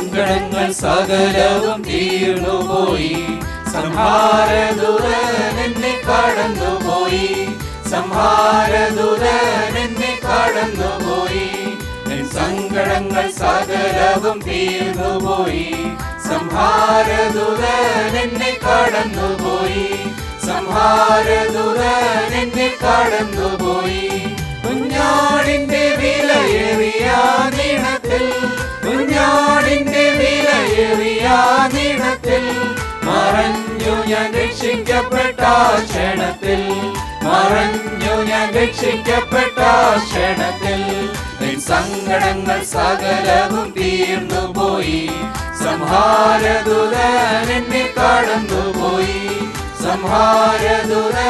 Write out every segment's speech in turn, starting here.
സങ്കടങ്ങൾ സകലവും തീർന്നുപോയി. സംഹാരദൂതൻ എന്നെ കടന്നുപോയി. സംഹാരദൂതൻ എന്നെ കടന്നുപോയി. സങ്കടങ്ങൾ സകലവും തീർന്നുപോയി. സംഹാരദൂതൻ എന്നെ കടന്നുപോയി. സംഹാരദൂതൻ എന്നെ കടന്നുപോയി. കുഞ്ഞാടിന്റെ വിലയേറിയ കുഞ്ഞാടിന്റെ നീളത്തിൽ മറഞ്ഞു ഞാൻ രക്ഷിക്കപ്പെട്ട ക്ഷണത്തിൽ. മറഞ്ഞു ഞാൻ രക്ഷിക്കപ്പെട്ട ക്ഷണത്തിൽ. സങ്കടങ്ങൾ സകലവും തീർന്നു പോയി സംഹാരദൂതൻ എന്നെ കടന്നുപോയി. സംഹാരദൂതൻ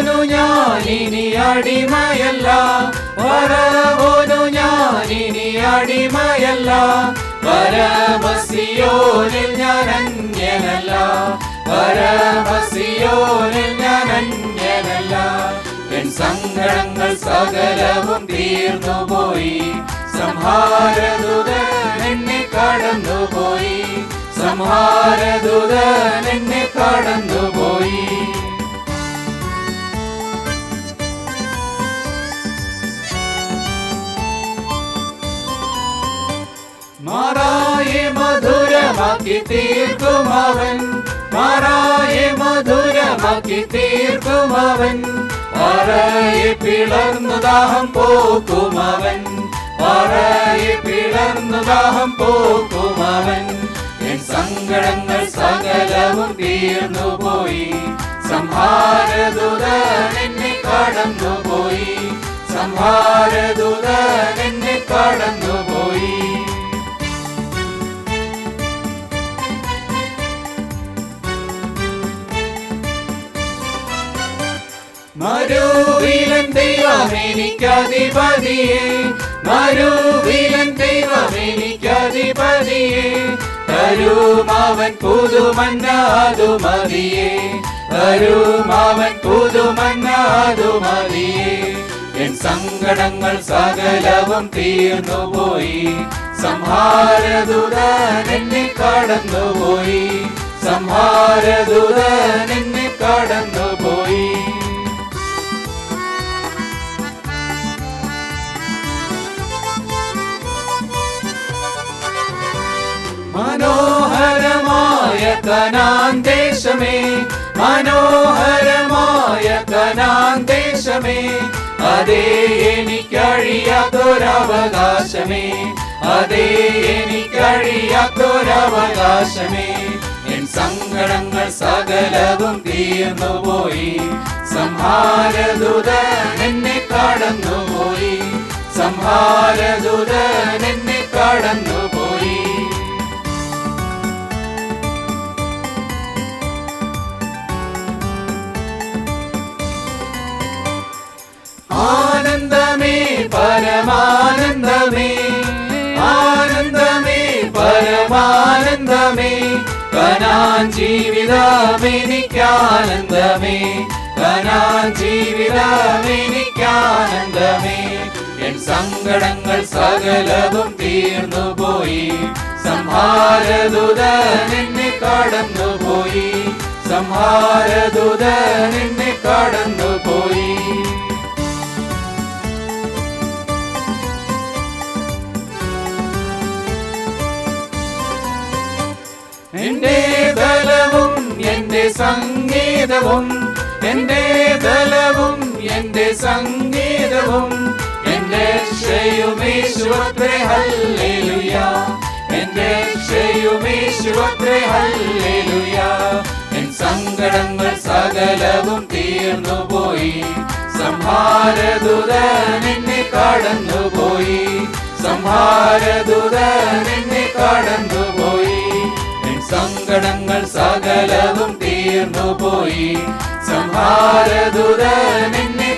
പറവോനു ഞാനിനി അടിമയല്ല. പറവോനു ഞാനിനി അടിമയല്ല. പരമസിയോനിൽ ഞാൻ അന്യനല്ല പരമസിയോനിൽ ഞാൻ എൻ സങ്കടങ്ങൾ സകലവും തീർന്നുപോയി. സംഹാരദൂതൻ എന്നെ കടന്നുപോയി. സംഹാരദൂതൻ എന്നെ കടന്നുപോയി മധുരമാക്കി തീർക്കും അവൻ. മാറായെ മധുരമാക്കി തീർക്കും അവൻ. പറയെ പിളർന്നു ദാഹം പോക്കും അവൻ. പറയെ പിളർന്നു ദാഹം പോക്കും അവൻ. എൻ സങ്കടങ്ങൾ സകലവും തീർന്നു പോയി. സംഹാരദൂതൻ എന്നെ കടന്നുപോയി. സംഹാരദൂതൻ മരുവിലൻ ദൈവം എനിക്കധിപതിയെ മരുവിലൻ ദൈവം എനിക്കധിപതിയെ തരുമാവൻ പുതുമന്നാതു മതിയെ തരുമാവൻ പുതുമന്നാതു മതിയെ എൻ സങ്കടങ്ങൾ സകലവും തീർന്നുപോയി സംഹാരദുരൻ എന്നെ കടന്നുപോയി സംഹാരദൂതൻ മനോഹരമായ കനാൻ ദേശമേ മനോഹരമായ കനാൻ ദേശമേ അതേ എനിക്കഴിയാത്തൊരവകാശമേ അതേ എനിക്കഴിയാത്തൊരവകാശമേ. എൻ സങ്കടങ്ങൾ സകലവും തീർന്നുപോയി സംഹാരദൂതൻ എന്നെ കടന്നുപോയി സംഹാരദൂതൻ പരമാനന്ദമേ കനാൻ ജീവിതമെനിക്കാനന്ദമേ കനാൻ ജീവിതമെനിക്കാനന്ദമേ എൻ സങ്കടങ്ങൾ സകലവും തീർന്നുപോയി സംഹാരദൂതൻ എന്നെ കടന്നുപോയി. സംഹാരദൂതൻ എന്റെ ബലവും എന്റെ സംഗീതവും എന്റെ ബലവും എന്റെ സംഗീതവും എന്റെ രക്ഷയുമേശുവത്രേ ഹല്ലേലൂയ. എന്റെ രക്ഷയുമേശുവത്രേ ഹല്ലേലൂയ. എൻ സങ്കടങ്ങൾ സകലവും തീർന്നുപോയി. സംഹാരദൂതൻ എന്നെ കടന്നുപോയി. സംഹാരദൂതൻ സകലവും തീർന്നുപോയി സംഹാരദൂതൻ എന്നെ